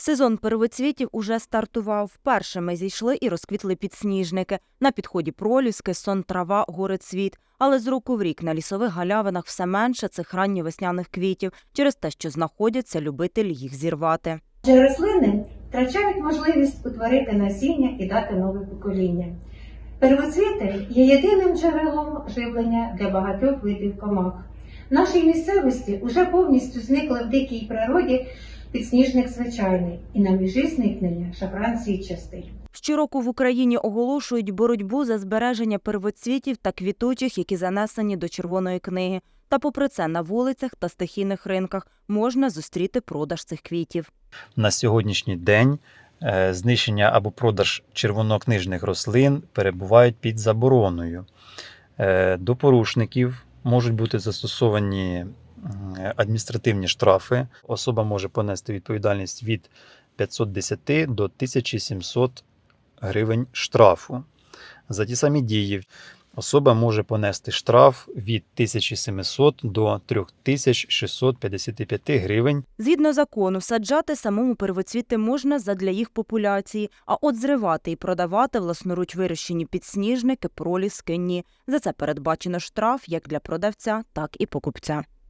Сезон первоцвітів уже стартував. Першими зійшли і розквітли підсніжники. На підході проліски, сон, трава, горецвіт. Але з року в рік на лісових галявинах все менше цих ранньовесняних квітів через те, що знаходяться любителі їх зірвати. Адже рослини втрачають можливість утворити насіння і дати нове покоління. Первоцвіти є єдиним джерелом живлення для багатьох видів комах. В нашій місцевості уже повністю зникли в дикій природі підсніжник звичайний і на межі зникнення шафран січастий. Щороку в Україні оголошують боротьбу за збереження первоцвітів та квітучих, які занесені до Червоної книги. Та попри це на вулицях та стихійних ринках можна зустріти продаж цих квітів. На сьогоднішній день е, знищення або продаж червонокнижних рослин перебувають під забороною. Е, До порушників можуть бути застосовані адміністративні штрафи. Особа може понести відповідальність від 510 до 1700 гривень штрафу. За ті самі дії особа може понести штраф від 1700 до 3655 гривень Згідно закону, саджати самому первоцвіти можна задля їх популяції, а от зривати і продавати власноруч вирощені підсніжники, проліски – ні. За це передбачено штраф як для продавця, так і покупця.